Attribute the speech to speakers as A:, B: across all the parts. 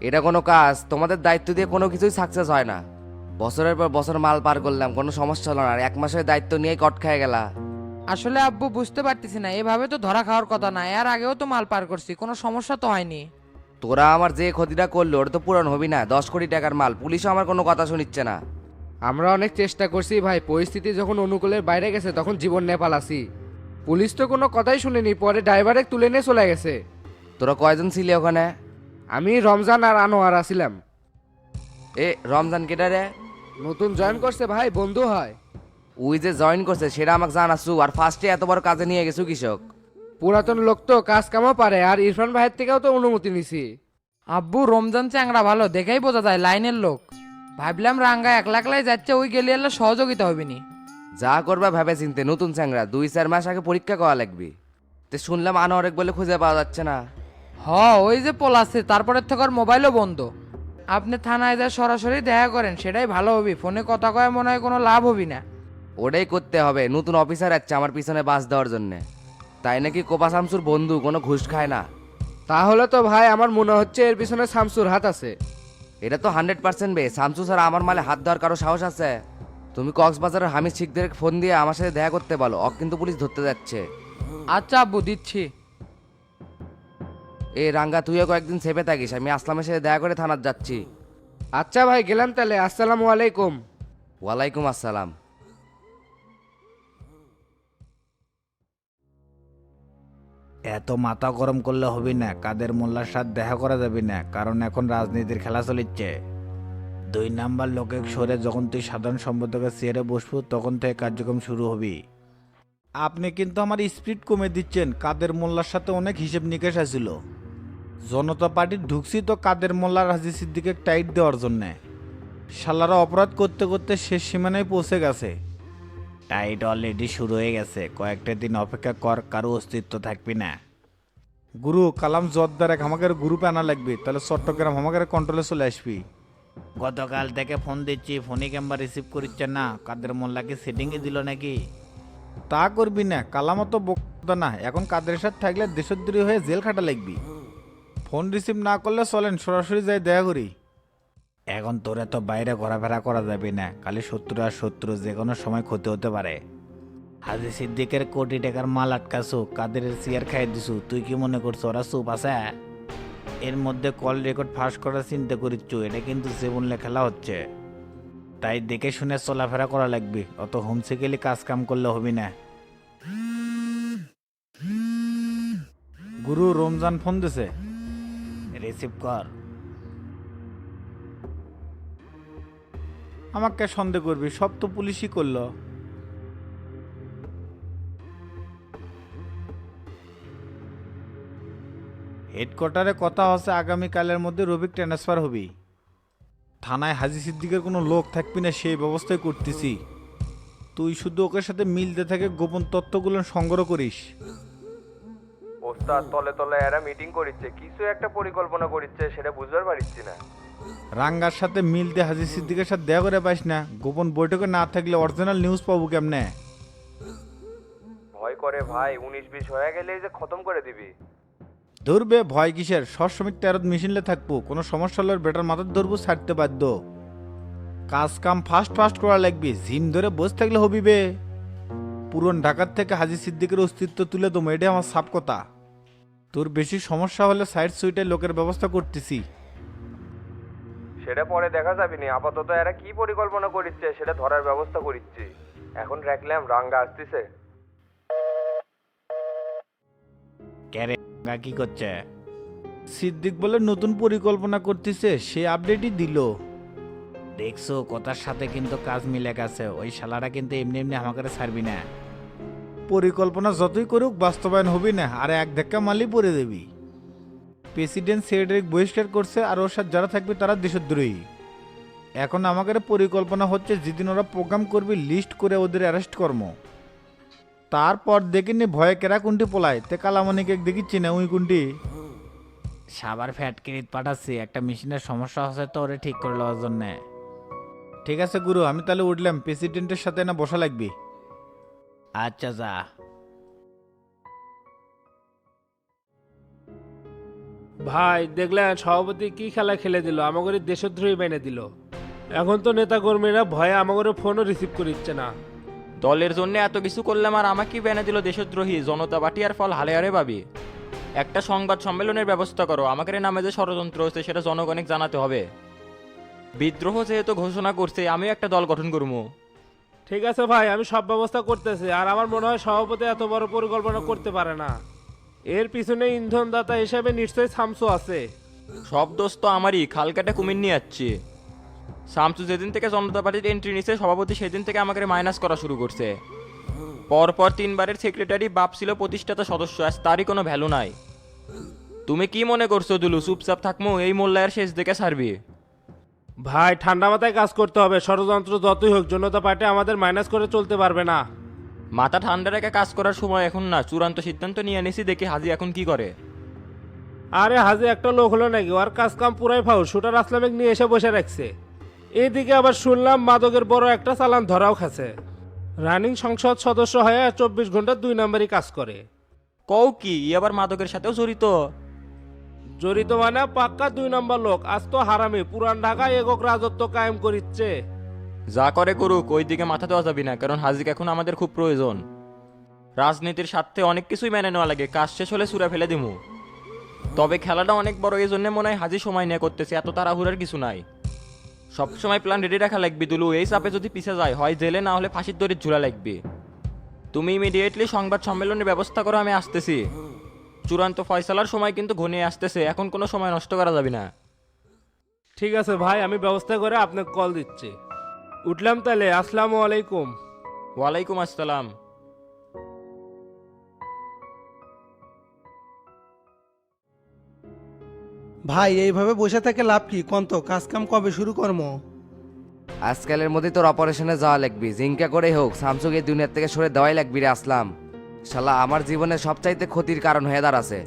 A: এটা কোনো কাজ তোমাদের দায়িত্ব দিয়ে কোনো কিছুই সাকসেস হয় না। বছরের পর বছর মাল পার করলাম কোনো সমস্যা হলো না আর এক মাসের দায়িত্ব নিয়েই কট খেয়ে গেলা।
B: আসলে আব্বু বুঝতে পারতেছি না এভাবে তো ধরা খাওয়ার কথা না এর আগেও তো মাল পার করছি কোনো সমস্যা তো হয়নি।
A: তোরা আমার যে ক্ষতিটা করল ওটা তো পূরণ হবি না দশ কোটি টাকার মাল পুলিশও আমার কোনো কথা শুনিচ্ছে না।
C: আমরা অনেক চেষ্টা করছি ভাই পরিস্থিতি যখন অনুকূলের বাইরে গেছে তখন জীবন নেপাল আসি পুলিশ তো কোনো কথাই শুনেনি পরে ড্রাইভারে তুলে নিয়ে চলে গেছে।
A: তোরা কয়জন ছিলি ওখানে?
C: আমি রমজান আর আনোয়ার আসিলাম
A: এ রমজান কেটা রে?
C: নতুন জয়েন করছে ভাই বন্ধু হয়।
A: উই যে জয়েন করছে সেটা আমাকে জানাচ্ছু আর ফার্স্টে এত বড় কাজে নিয়ে গেছো কৃষক?
C: পুরাতন লোক তো কাজ কামও পারে আর ইরফান ভাইয়ের থেকেও তো অনুমতি নিছি।
B: আব্বু রমজান চ্যাংরা ভালো দেখেই বোঝা যায় লাইনের লোক। ভাবলাম রাঙ্গা এক লাখলাই যাচ্ছে ওই গেলে এলে সহযোগিতা হবিনি
A: যা করবা ভেবে চিনতে নতুন চ্যাংরা দুই চার মাস আগে পরীক্ষা করা লাগবে। তো শুনলাম আনোয়ারেক বলে খুঁজে পাওয়া যাচ্ছে না।
B: হ ওই যে পলাছে তারপরে থেকে ওর মোবাইলও বন্ধ। আপনি থানায় যা সরাসরি দেখা করেন সেটাই ভালো হবি। ফোনে কথা কয়ে মনে হয় কোনো লাভ হবি না।
A: ওটাই করতে হবে নতুন অফিসার আছে আমার পিছনে বাস দেওয়ার জন্যে। তাই নাকি কোপা শামসুর বন্ধু কোনো ঘুষ খায় না?
C: তাহলে তো ভাই আমার মনে হচ্ছে এর পিছনে শামসুর হাত আছে।
A: এটা তো হান্ড্রেড পার্সেন্ট বে শামসু স্যার আমার মালে হাত দেওয়ার কারও সাহস আছে? তুমি কক্সবাজারের হামিদ শিখদের ফোন দিয়ে আমার সাথে দেখা করতে বলো অক কিন্তু পুলিশ ধরতে যাচ্ছে।
B: আচ্ছা আব্বু দিচ্ছি।
A: এ রাঙ্গা তুইও কয়েকদিন সেপে থাকিস আমি আসলামের সাথে দেখা করে থানার যাচ্ছি।
C: আচ্ছা ভাই গেলাম তাহলে আসসালামু আলাইকুম।
A: ওয়ালাইকুম আসসালাম।
D: এত মাথা গরম করলে হবে না কাদের মোল্লার সাথে দেখা করা যাবে না কারণ এখন রাজনীতির খেলা চলিচ্ছে। দুই নাম্বার লোকে সরে যখন তুই সাধারণ সম্পাদকের চেয়ারে বসবো তখন থেকে কার্যক্রম শুরু হবি। আপনি কিন্তু আমার স্পিড কমে দিচ্ছেন কাদের মোল্লার সাথে অনেক হিসেব নিকেশ আছিল। জনতা পার্টি ঢুকছি তো কাদের মোল্লা রাজি সিদ্দিকে টাইট দেওয়ার জন্যে। শালারা অপরাধ করতে করতে শেষ সীমানায় পৌঁছে গেছে। টাইট অলরেডি শুরু হয়ে গেছে। কয়েকটা দিন অপেক্ষা কর কারও অস্তিত্ব থাকবি না। গুরু কালাম জোরদার এক আমাকে গ্রুপে আনা লাগবে। তাহলে চট্টগ্রাম আমাকে কন্ট্রোলে চলে আসবি। গতকাল থেকে ফোন দিচ্ছি ফোনই ক্যাম্বার রিসিভ করছে না। কাদের মোল্লাকে সেটিংয়ে দিল নাকি? তা করবি না কালামও তো বক্তা না। এখন কাদের সাথে থাকলে দেশদ্রোহী হয়ে জেল খাটা লাগবি। ফোন রিসিভ না করলে চলেন সরাসরি যাই, দেখা করি। এখন তোরে তো বাইরে ঘোরাফেরা করা যাবে না, খালি শত্রু আর শত্রু যে কোনো সময় ক্ষতি হতে পারে। হাজি সিদ্দিকের কোটি টাকার মাল আটকাছো কাদের চেয়ার খাই দিছু, তুই কি মনে করছ ওরা চুপ আছে? এর মধ্যে কল রেকর্ড ফাঁস করার চিন্তা করিচ্ছু, এটা কিন্তু জীবনলে খেলা হচ্ছে। তাই দেখে শুনে চলাফেরা করা লাগবে, অত হোমসে গেলে কাজ কাম করলে হবি না। গুরু, রমজান ফোন দিছে। রিসিভ কর। আমাকে সন্দেহ করবি, সব তো পুলিশই করল। হেডকোয়ার্টারে কথা হচ্ছে, আগামীকালের মধ্যে রবিক ট্রান্সফার হবি। থানায় হাজি সিদ্দিকের কোনো লোক থাকবি না, সেই ব্যবস্থাই করতেছি। তুই শুধু ওকে সাথে মিলতে থাকে গোপন তথ্যগুলো সংগ্রহ করিস।
E: ওস্তাদ তলে তলে এরা মিটিং করিচ্ছে। কিছু একটা পরিকল্পনা করিচ্ছে সেটা বুঝবার পারিচ্ছি না।
D: রাঙ্গার সাথে মিলতে হাজি সিদ্দিকের সাথে দেখা করে পাইস না। গোপন বৈঠকে না থাকলে অরিজিনাল নিউজ পাবো কেমনে?
E: ভয় করে ভাই উনিশ বিশ হয়ে গেলেই যে খতম করে দিবি।
D: ধরবে ভয় কিসের? সবসময় তেরোত মেশিনলে থাকব কোনো সমস্যা হলে বেটার মাথার ধরবো ছাড়তে বাধ্য। কাজ কাম ফাস্ট ফাস্ট করা লাগবে জিম ধরে বসে থাকলে হবি বে। পুরন ঢাকার থেকে হাজি সিদ্দিকের অস্তিত্ব তুলে দেবো এটাই আমার সাপ কথা। তোর বেশি সমস্যা হলে সাইড সুইটে লোকের ব্যবস্থা করতেছি।
E: সেটা পরে দেখা যাবে নি আপাতত এরা কি পরিকল্পনা করিচ্ছে সেটা ধরার ব্যবস্থা করিচ্ছি। এখন রাখলাম রাঙ্গা আসতেছে।
D: ক্যারে কি করছে? সিদ্দিক বলে নতুন পরিকল্পনা করতেছে সে আপডেটই দিল। দেখছ কথার সাথে কিন্তু কাজ মিলে গেছে। ওই শালারা কিন্তু এমনি এমনি আমাকে ছাড়বি না। পরিকল্পনা যতই করুক বাস্তবায়ন হবি না আর এক ধাক্কা মালি পরে দেবি প্রেসিডেন্ট সেক্রেটারি বহিষ্কার করছে আর ওর সাথে যারা থাকবে তারা দেশদ্রোহী। এখন আমাদের পরিকল্পনা হচ্ছে যেদিন ওরা প্রোগ্রাম করবি লিস্ট করে ওদের অ্যারেস্ট কর্ম তারপর দেখিনি ভয়ে কেরা কুন্টি পোলায়। তে কালামণিকে দেখিচ্ছি না উই কুন্টি? সাবার ফ্যাট কিরিত পাঠাচ্ছি একটা মেশিনের সমস্যা হচ্ছে তো ওরে ঠিক করে লওয়ার জন্যে। ঠিক আছে গুরু আমি তাহলে উঠলাম প্রেসিডেন্টের সাথে না বসা লাগবে? আচ্ছা যা।
F: ভাই দেখলেন সভাপতি কি খেলা খেলে দিল? আমাদের দেশদ্রোহী বেনে দিল। এখন তো নেতা কর্মীরা ভয়ে আমাদের ফোনও রিসিভ করিচ্ছে না।
G: দলের জন্য এত কিছু করলাম আর আমাকে বেনে দিল দেশদ্রোহী? জনতা পার্টি আর ফল হালে হারে পাবি। একটা সংবাদ সম্মেলনের ব্যবস্থা করো। আমাকে নামে যে ষড়যন্ত্র হচ্ছে সেটা জনগণিক জানাতে হবে। বিদ্রোহ যেহেতু ঘোষণা করছে আমিও একটা দল গঠন করব
F: ঠিক আছে ভাই, আমি সব ব্যবস্থা করতেছি, আর আমার মনে হয় সভাপতি এত বড় পরিকল্পনা করতে পারে না। এর পিছনে ইন্ধনদাতা হিসেবে নিশ্চয়ই সামসু আছে।
G: সব দোষ তো আমারই খাল কাটে কুমির নিয়ে যাচ্ছে। শামসু যেদিন থেকে জনতা পার্টির এন্ট্রি নিছে, সভাপতি সেদিন থেকে আমাকে মাইনাস করা শুরু করছে। পরপর তিনবারের সেক্রেটারি বাপ ছিল প্রতিষ্ঠাতা সদস্য, আজ তারই কোনো ভ্যালু নাই। তুমি কি মনে করছ দুলু, চুপচাপ থাকমু, এই মোল্লায়ের শেষ দেখে ছাড়বি?
F: ভাই ঠান্ডা মাথায় কাজ করতে হবে। ষড়যন্ত্র যতই হোক জনতা পার্টি আমাদের মাইনাস করে চলতে পারবে না।
G: মাথা ঠান্ডা রেখে কাজ করার সময় এখন না চূড়ান্ত সিদ্ধান্ত নিয়ে নিছি দেখি হাজি এখন কি করে।
F: আরে হাজি একটা লোক হলো নাকি? ওর কাজ কাম পুরাই ফাউল। শুটার আসলামিক নিয়ে এসে বসে রাখছে। এদিকে আবার শুনলাম মাদকের বড় একটা চালান ধরাও খাচ্ছে। রানিং সংসদ সদস্য হয়ে চব্বিশ ঘণ্টা দুই নম্বরই কাজ করে।
G: কও কি ই আবার মাদকের সাথেও জড়িত।
F: জড়িত মানে পাক্কা দুই নম্বর লোক আজ তো হারামি, পুরান ঢাকায় একক রাজত্ব কায়েম করিচ্ছে।
G: যা করে করুক ওই দিকে মাথা দেওয়া যাবি না, কারণ হাজিক এখন আমাদের খুব প্রয়োজন। রাজনীতির স্বার্থে অনেক কিছুই মেনে নেওয়া লাগে, কাজ শেষ হলে সুরা ফেলে দিমু। তবে খেলাটা অনেক বড় এই জন্য মনে হয় হাজি সময় নিয়ে করতেছে, এত তাড়াহুড়ার কিছু নাই। সবসময় প্ল্যান রেডি রাখা লাগবে, দুলু, এই চাপে যদি পিছে যায়, হয় জেলে, না হলে ফাঁসির দড়ির ঝুলা লাগবে। তুমি ইমিডিয়েটলি সংবাদ সম্মেলনের ব্যবস্থা করো, আমি আসতেছি। চূড়ান্ত ফয়সালার সময় কিন্তু ঘনিয়ে আসতেছে। এখন কোনো সময় নষ্ট করা যাবে না।
F: ঠিক আছে ভাই আমি ব্যবস্থা করে আপনাকে কল দিচ্ছি। উঠলাম তাহলে আসসালামু আলাইকুম।
G: ওয়ালাইকুম আসসালাম।
H: ভাই এইভাবে বসে থেকে লাভ কি? কন্ত কাজ কাম কবে শুরু করম?
A: আজকালের মধ্যে তোর অপারেশনে যাওয়া লাগবি। জিঙ্কা করেই হোক স্যামসুং এই দুনিয়ার থেকে সরে দেওয়াই লাগবি রে আসলাম। শালা আমার জীবনে সবচাইতে ক্ষতির কারণ হয়ে দাঁড়াছে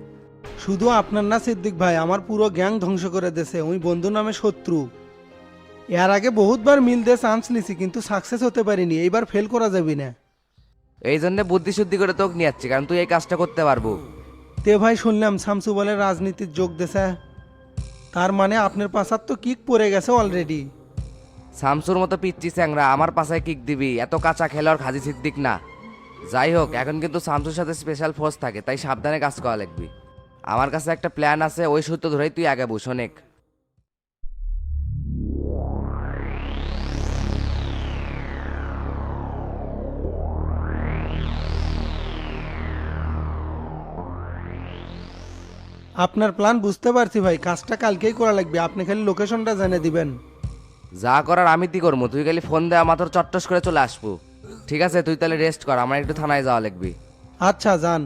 H: শুধু আপনার না সিদ্দিক ভাই আমার পুরো গ্যাং ধ্বংস করে দেছে ওই বন্ধু নামে শত্রু। এর আগে বহুতবার মিল দিয়ে চান্স নিছি কিন্তু সাকসেস হতে পারিনি। এইবার ফেল করা যাবে না।
A: এই জন্য বুদ্ধি শুদ্ধি করে তোকে নিয়ে যাচ্ছি কারণ তুই এই কাজটা করতে পারব।
H: তে ভাই শুনলাম শামসু বলে রাজনীতির যোগ দেছে তার মানে আপনার পাশার তো কিক পড়ে গেছে অলরেডি
A: শামসুর মতো পিচ্ছি স্যাংরা আমার পাশায় কিক দিবি। এত কাঁচা খেলোয়াড় খাজি সিদ্দিক না। যাই হোক এখন কিন্তু শামসুর সাথে স্পেশাল ফোর্স থাকে তাই সাবধানে কাজ করা লাগবি। আমার কাছে একটা প্ল্যান আছে ওই সূত্র ধরেই তুই আগে বুঝ অনেক।
H: আপনার প্ল্যান বুঝতে পারছি ভাই কাজটা কালকেই করা লাগবে আপনি খালি লোকেশনটা জানিয়ে দিবেন।
A: যা করার আমি কি করব তুই খালি ফোন দে আমার তোর চট্টস করে চলে আসব। ঠিক আছে তুই তাহলে রেস্ট কর আমার একটু থানায় যাওয়া লাগবি।
H: আচ্ছা যান।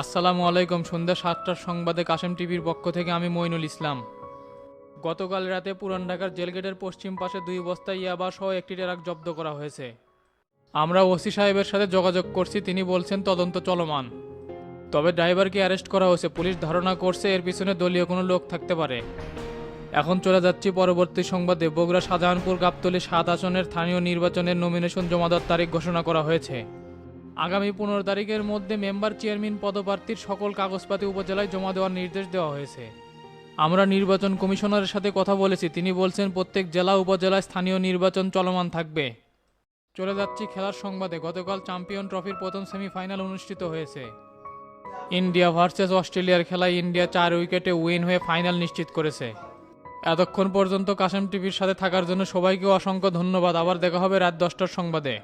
I: আসসালামু আলাইকুম সন্ধ্যা সাতটার সংবাদে কাশেম টিভির পক্ষ থেকে আমি মইনুল ইসলাম। গতকাল রাতে পুরান ঢাকার জেলগেটের পশ্চিম পাশে দুই বস্তা ইয়াবা সহ একটি ট্রাক জব্দ করা হয়েছে। আমরা ওসি সাহেবের সাথে যোগাযোগ করছি তিনি বলছেন তদন্ত চলমান। তবে ড্রাইভারকে অ্যারেস্ট করা হয়েছে পুলিশ ধারণা করছে এর পিছনে দলীয় কোনো লোক থাকতে পারে। এখন চলে যাচ্ছি পরবর্তী সংবাদে। বগুড়া শাহজাহানপুর গাবতলী সাত আসনের স্থানীয় নির্বাচনের নমিনেশন জমা দেওয়ার তারিখ ঘোষণা করা হয়েছে। আগামী পনেরো তারিখের মধ্যে মেম্বার চেয়ারম্যান পদপ্রার্থীর সকল কাগজপাতি উপজেলায় জমা দেওয়ার নির্দেশ দেওয়া হয়েছে। আমরা নির্বাচন কমিশনারের সাথে কথা বলেছি। তিনি বলছেন, প্রত্যেক জেলা উপজেলায় স্থানীয় নির্বাচন চলমান থাকবে। চলে যাচ্ছি খেলার সংবাদে। গতকাল চ্যাম্পিয়ন ট্রফির প্রথম সেমিফাইনাল অনুষ্ঠিত হয়েছে। ইন্ডিয়া ভার্সেস অস্ট্রেলিয়ার খেলায় ইন্ডিয়া চার উইকেটে উইন হয়ে ফাইনাল নিশ্চিত করেছে। এতক্ষণ পর্যন্ত কাশেম টিভির সাথে থাকার জন্য সবাইকে অসংখ্য ধন্যবাদ। আবার দেখা হবে রাত দশটার সংবাদে।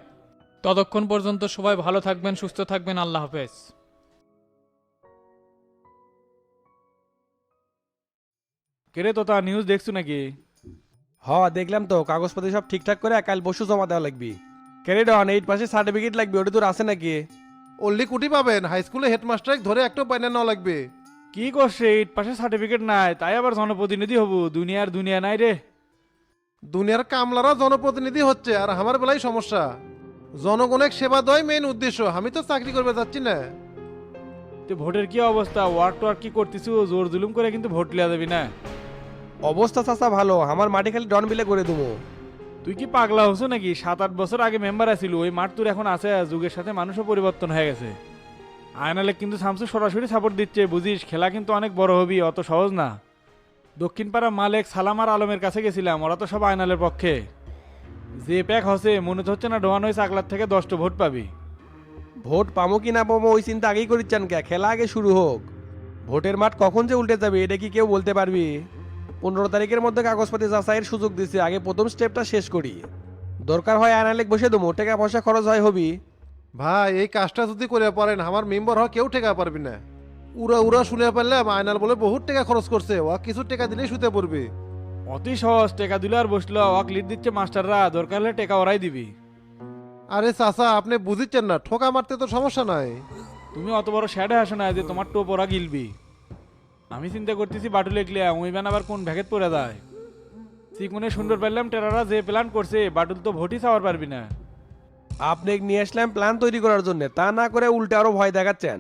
I: ততক্ষণ পর্যন্ত সবাই ভালো থাকবেন সুস্থ থাকবেন। আল্লাহ হাফেজ।
J: কেরে তো তা নিউজ দেখছ নাকি?
K: হ দেখলাম তো। কাগজপত্র সব ঠিকঠাক করে কাল বসু জমা দেওয়া লাগবি।
J: কেরে ডন এইট পাশে সার্টিফিকেট লাগবে ওটা তোর আছে নাকি?
L: অল্লি কুটি পাবেন। হাই স্কুলে হেডমাস্টার ধরে একটা পাইনা নেওয়া লাগবে।
J: কি করছে? এইট পাশে সার্টিফিকেট নাই তাই আবার জনপ্রতিনিধি হব। দুনিয়ার দুনিয়া নাই রে।
L: দুনিয়ার কামলারা জনপ্রতিনিধি হচ্ছে আর আমার বেলায় সমস্যা। জনগণের সেবা দেওয়াই মেইন উদ্দেশ্য আমি তো চাকরি করবে যাচ্ছি না।
J: তো ভোটের কি অবস্থা? ওয়ার্ক টোয়ার্ক কি করতেছো? জোর জুলুম করে কিন্তু ভোট লিয়া যাবি না।
K: অবস্থা চাচা ভালো আমার মাটি খালি ডন বিলে করে দেবো।
J: তুই কি পাগলা হছো নাকি? সাত আট বছর আগে মেম্বার আছিল ওই মাঠ তোর এখন আছে যুগের সাথে মানুষও পরিবর্তন হয়ে গেছে। আয়নালে কিন্তু শামসু সরাসরি সাপোর্ট দিচ্ছে, বুঝিস? খেলা কিন্তু অনেক বড় হবি, অত সহজ না। দক্ষিণ পাড়া মালেক সালাম আর আলমের কাছে গেছিলাম, ওরা তো সব আয়নালের পক্ষে। যে প্যাক হসে, মনে হচ্ছে না ডোয়ান হয়েছে আগলার থেকে দশটা ভোট পাবি।
K: ভোট পামো কি না পামো, ওই চিন্তা আগেই করিচ্ছেন কে? খেলা আগে শুরু হোক। ভোটের মাঠ কখন যে উল্টে যাবে, এটা কি কেউ বলতে পারবি? পনেরো তারিখের মধ্যে কাগজপাতি যাচাইয়ের সুযোগ দিচ্ছে আগে প্রথম স্টেপটা শেষ করি। দরকার হয় আনালেক বসে দেবো, টাকা পয়সা খরচ হয় হবি।
L: ভাই এই কাজটা যদি করে পারেন আমার মেম্বার হওয়া কেউ টেকা পারবি না। উড়া উড়া শুনে পারলাম আয়নাল বলে বহুত টাকা খরচ করছে ও কিছু টাকা দিলেই শুতে পড়বে।
J: অতি সহজ টেকা দিলে আর বসল ওয়াক লিড দিচ্ছে মাস্টাররা দরকার হলে টেকা ওরাই দিবি।
L: আরে চাচা আপনি বুঝিচ্ছেন না ঠোকা মারতে তো সমস্যা নাই।
J: তুমি অত বড় শ্যাডে আসো না যে তোমার টোপ ওরা গিলবি। আমি চিন্তা করতেছি বাটুল এগলিয়া ওই ব্যান আবার কোন ভ্যাকেট পড়ে যায়। চিকুনে সুন্দর পেলাম টেরারা যে প্ল্যান করছে বাটুল তো ভোটই চাওয়ার পারবি না।
K: আপনি নিয়ে আসলাম প্ল্যান তৈরি করার জন্য তা না করে উল্টে আরও ভয় দেখাচ্ছেন।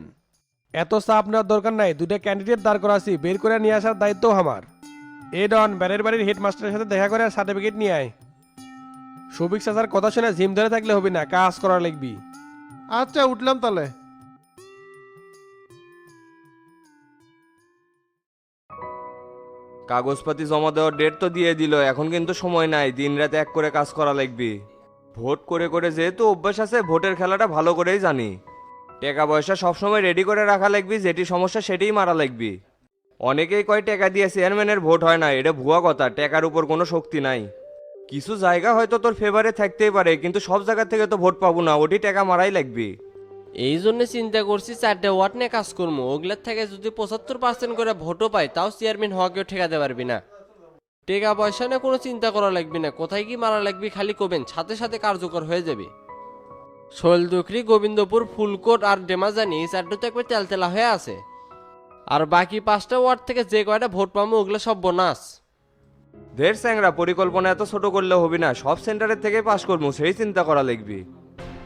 K: এত চাপ নেওয়ার দরকার নাই দুটো ক্যান্ডিডেট দাঁড় করা আছি বের করে নিয়ে আসার দায়িত্ব আমার। এ ডন ব্যারের বাড়ির হেডমাস্টারের সাথে দেখা করে সার্টিফিকেট নিয়ে আয়। সবিক চাচার কথা শুনে জিম ধরে থাকলে হবে না কাজ করা লিখবি।
L: আচ্ছা উঠলাম তাহলে।
E: কাগজপাতি জমা দেওয়ার ডেট তো দিয়ে দিল এখন কিন্তু সময় নাই দিন রাত এক করে কাজ করা লাগবে ভোট করে করে যেহেতু অভ্যাস আছে, ভোটের খেলাটা ভালো করেই জানি। টাকা পয়সা সবসময় রেডি করে রাখা লাগবে, যেটি সমস্যা সেটাই মারা লাগবে। অনেকেই কয়, টাকা দিয়ে চেয়ারম্যানের ভোট হয় না, এটা ভুয়া কথা, টাকার উপর কোনো শক্তি নাই। কিছু জায়গা হয়তো তোর ফেভারে থাকতেই পারে, কিন্তু সব জায়গা থেকে তো ভোট পাবো না, ওটি টাকা মারাই লাগবে।
M: এই জন্য চিন্তা করছি, চারটে ওয়ার্ড নিয়ে কাজ করব ওগুলার থেকে যদি পঁচাত্তর পার্সেন্ট করে ভোটও পাই, তাও চেয়ারম্যান হওয়া কেউ ঠেকাতে পারবি না। টেকা পয়সা নিয়ে কোনো চিন্তা করা লাগবে না। কোথায় কি মারা লাগবে খালি কবেন, সাথে সাথে কার্যকর হয়ে যাবে। শৈলদুকরি গোবিন্দপুর, ফুলকোট আর ডেমাজানি চারটে তো একবার তেলতেলা হয়ে আছে। আর বাকি পাঁচটা ওয়ার্ড থেকে যে কয়টা ভোট পাবো ওগুলো সব বোনাস।
E: ঢের স্যাংরা পরিকল্পনা এত ছোট করলে হবে না, সব সেন্টারের থেকে পাশ করব, সেই চিন্তা করা লাগবে।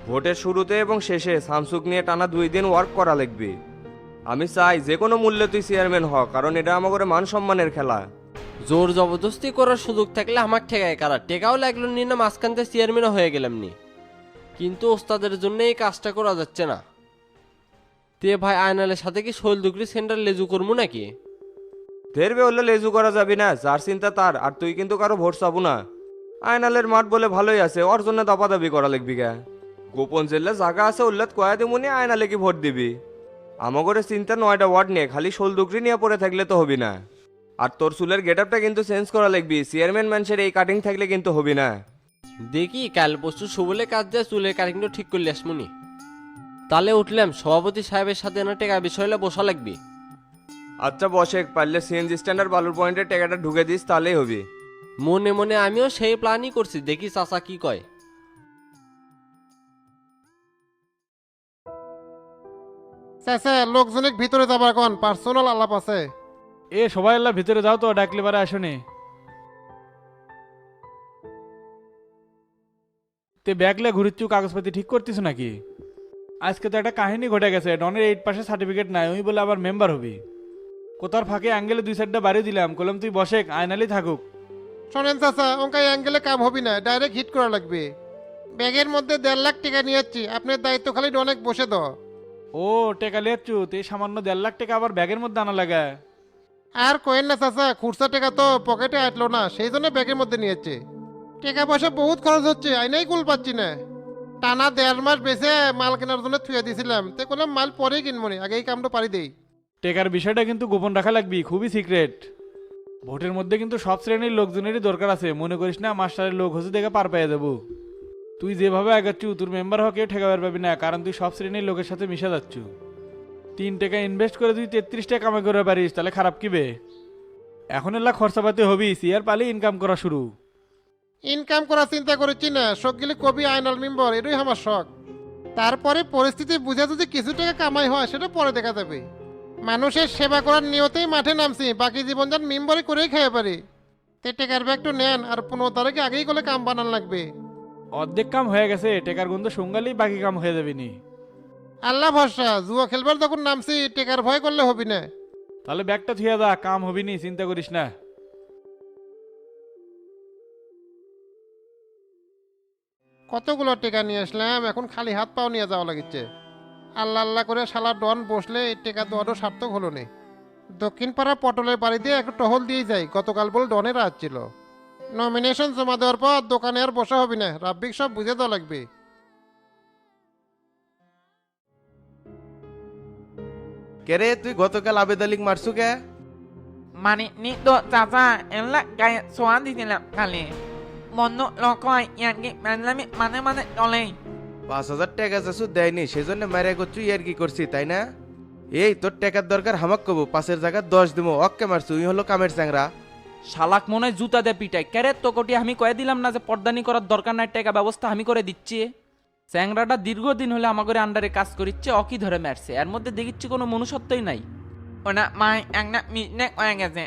E: ভোটের শুরুতে এবং শেষে সামসুক নিয়ে টানা দুই দিন ওয়ার্ক করা লাগবে। আমি চাই যে কোনো মূল্যে তুই চেয়ারম্যান হ, কারণ এটা আমাদের মান সম্মানের খেলা।
M: জোর জবরদস্তি করার সুযোগ থাকলে আমার ঠেকায় কারা। টেকাও লাগল নি না, মাঝখানতে চেয়ারম্যানও হয়ে গেলাম নি। কিন্তু ওস্তাদের জন্য এই কাজটা করা যাচ্ছে না। তে ভাই, আয়নালের সাথে কি শৈলদুকরি সেন্টার লেজু করব নাকি?
E: ধেরবে হলে লেজু করা যাবে না, যার চিন্তা তার, আর তুই কিন্তু কারও ভোট চাবো না। আয়নালের মাঠ বলে ভালোই আছে, ওর জন্য দাপাদাবি করা লাগবি গা। গোপন জেলে জায়গা আছে উল্লাত কয়া দিমুনি আয়নালে কি ভোট দিবি? আমাগরে চিন্তা নয়টা ওয়ার্ড নিয়ে, খালি শোলদুকরি নিয়ে পড়ে থাকলে তো হবি না। আর তোর চুলের গেট আপটা কিন্তু চেঞ্জ করা লাগবি। চেয়ারম্যান মানুষের এই কাটিং থাকলে কিন্তু হবি না।
M: দেখি কাল পরশু সুবলে কাজ দিয়ে চুলের কাটিংটা ঠিক করলে আসমুনি তাহলে উঠলাম সভাপতি সাহেবের সাথে না টেকা বিষয় হলে বসা লাগবে।
E: আচ্ছা বসে পারলে সিএনজি স্ট্যান্ডার্ড বালুর পয়েন্টে টাকাটা ঢুকে দিস তাহলেই হবে।
M: মনে মনে আমিও সেই প্ল্যানই করছি দেখি চাচা কি কয়।
L: চাচা লোকজনের ভিতরে যাবার কোন পার্সোনাল আলাপ আছে।
J: এ সবাই আল্লাহ ভিতরে যাও তো ডাকলে বারে আসনি তে ব্যাগলে ঘুরিচ্ছু কাগজপাতি ঠিক করতিস নাকি? আজকে তো একটা কাহিনী ঘটে গেছে ডনের এইট পাশে সার্টিফিকেট নাই ওই বলে আবার মেম্বার হবি। কোথার ফাঁকে অ্যাঙ্গেলে দুই সাইডটা বাড়ি দিলাম কলম তুই বসে আয়নালি থাকুক।
L: শোনেন চাচা ওঙ্কা অ্যাঙ্গেলে কাম হবি না ডাইরেক্ট হিট করা লাগবে। ব্যাগের মধ্যে দেড় লাখ টাকা নিয়ে যাচ্ছি আপনার দায়িত্ব খালি অনেক বসে দাও।
J: ও টেকা লিয়াচ্ছু তে সামান্য দেড় লাখ টাকা আবার ব্যাগের মধ্যে আনা লাগা
L: আর কোয়েন না চাচা, খুরসা টাকা তো পকেটে আটলো না, সেই জন্য ব্যাগের মধ্যে নিয়েছে টাকা পয়সা বহুত খরচ হচ্ছে, আইনাই কুল পাচ্ছি না। টানা দেড় মাস বেঁচে মাল কেনার জন্য থুয়ে দিয়েছিলাম তে কোনো মাল পরেই কিনবো নি আগে এই কামটা পারি দেই।
J: টেকার বিষয়টা কিন্তু গোপন রাখা লাগবি খুবই সিক্রেট। ভোটের মধ্যে কিন্তু সব শ্রেণির লোকজনেরই দরকার আছে, মনে করিস না মাস্টারের লোক হচ্ছে দেখে পার পেয়ে যাব। তুই যেভাবে আগাচ্ছু, তোর মেম্বার হওয়া কেউ ঠেকাবার পাবি না, কারণ তুই সব শ্রেণির লোকের সাথে মিশে যাচ্ছু। তিন টাকা ইনভেস্ট করে তুই তেত্রিশ টাকা কামাই করে পারিস তাহলে খারাপ কিবে এখন এলা খরচাপাতি হবি সিয়ার পালি ইনকাম করা শুরু।
L: ইনকাম করার চিন্তা করেছি না শখগুলি কবি আইনাল মেম্বার এটাই আমার শখ। তারপরে পরিস্থিতি বুঝে যদি কিছু টাকা কামাই হয় সেটা পরে দেখা যাবে। মানুষের সেবা করার নিয়তেই মাঠে নামছি বাকি জীবন যান মেম্বারই করেই খেয়ে পারি। তে টেকার ব্যাগটা নেন আর পনেরো তারিখে আগেই করলে কাম বানান লাগবে।
J: অর্ধেক কাম হয়ে গেছে টেকার গন্ধ সঙ্গালেই বাকি কাম হয়ে যাবি নি।
L: আল্লাহ ভরসা জুয়া খেলবার যখন নামছি টেকার ভয় করলে হবি না।
J: তাহলে ব্যাগটা থুয়ে যা কাম হবি নি চিন্তা করিস না।
L: কতগুলো টেকা নিয়ে আসলাম এখন খালি হাত পাও নিয়ে যাওয়া লাগিচ্ছে। আল্লাহ আল্লাহ করে শালা ডন বসলে এই টেকা দেওয়ারও সার্থক হলো নি। দক্ষিণ পাড়া পটলের বাড়িতে একটু টহল দিয়ে যাই গতকাল বলে ডনের রাত ছিল। নমিনেশন জমা দেওয়ার পর দোকানে আর বসা হবে না রাব্বিক সব বুঝে দেওয়া লাগবে।
N: কে রে তুই গতকাল আবেদালিক মারছু কে?
B: মানে নি তো চাচা এলা গায়ে সোয়া দিছিলাম খালি মন্য লোক ইয়ার্কি মানলামি মানে মানে চলে।
N: পাঁচ হাজার টাকা চাষু দেয়নি সেজন্য মারা করছু ইয়ার কি করছি তাই না? এই তোর টাকার দরকার হামাক কবু পাঁচের জায়গায় দশ দিব অক্কে মারছু ই হলো কামের চ্যাংরা।
O: শালাক মনে হয় জুতা দিয়ে পিটাই। ক্যারে তো কোটি আমি কয়ে দিলাম না যে পর্দানি করার দরকার নাই টাকা ব্যবস্থা আমি করে দিচ্ছি। চ্যাংরাটা দীর্ঘদিন হলে আমাকে আন্ডারে কাজ করিচ্ছে অকি ধরে মারছে। এর মধ্যে দেখিচ্ছি কোনো মনুষ্যত্বই নাই।
B: ওনা মাই একটা মিটনে হয়ে গেছে।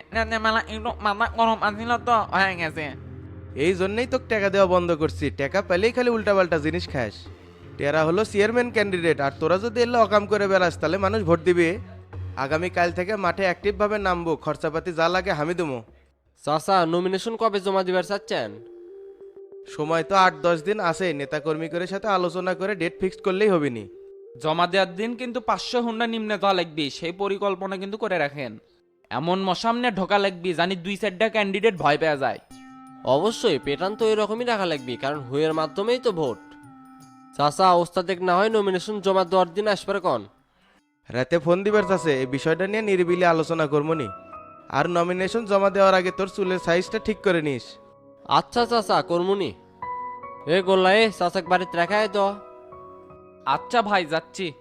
B: মেলা একটু মাথা গরম আছিল তো হয়ে গেছে।
N: এই জন্যই তোকে টাকা দেওয়া বন্ধ করছি। টাকা পেলেই খালি উল্টাপাল্টা জিনিস খাস। টেরা হলো চেয়ারম্যান ক্যান্ডিডেট আর তোরা যদি এলে অকাম করে বেড়াস তাহলে মানুষ ভোট দিবে। আগামী কাল থেকে মাঠে অ্যাক্টিভভাবে নামবো। খরচাপাতি যা লাগে আমি দেবো।
M: চাচা নমিনেশন কবে জমা দিবার চাচ্ছেন?
N: সময় তো আট দশ দিন আছে নেতাকর্মীদের সাথে আলোচনা করে ডেট ফিক্সড করলেই হবে নি
O: জমা দেওয়ার দিন কিন্তু পাঁচশো হুন্ডা নিম্নে দেওয়া লাগবে সেই পরিকল্পনা কিন্তু করে রাখেন। এমন মশামনে ঢোকা লাগবে জানি দুই চারটা ক্যান্ডিডেট ভয় পাওয়া যায়।
M: অবশ্যই পেটান তো এরকমই রাখা লাগবে কারণ হুয়ের মাধ্যমেই তো ভোট। চাচা ওস্তাদেক না হয় নমিনেশন জমা দেওয়ার দিন আসবার কন?
N: রাতে ফোন দিবার আছে এই বিষয়টা নিয়ে নিরিবিলি আলোচনা করব নি আর নমিনেশন জমা দেওয়ার আগে তোর চুলের সাইজটা ঠিক করে নিস।
M: আচ্ছা চাচা করমুনি। এ গোল্লা এ চাচাক বাড়িতে রাখায় তো।
O: আচ্ছা ভাই যাচ্ছি।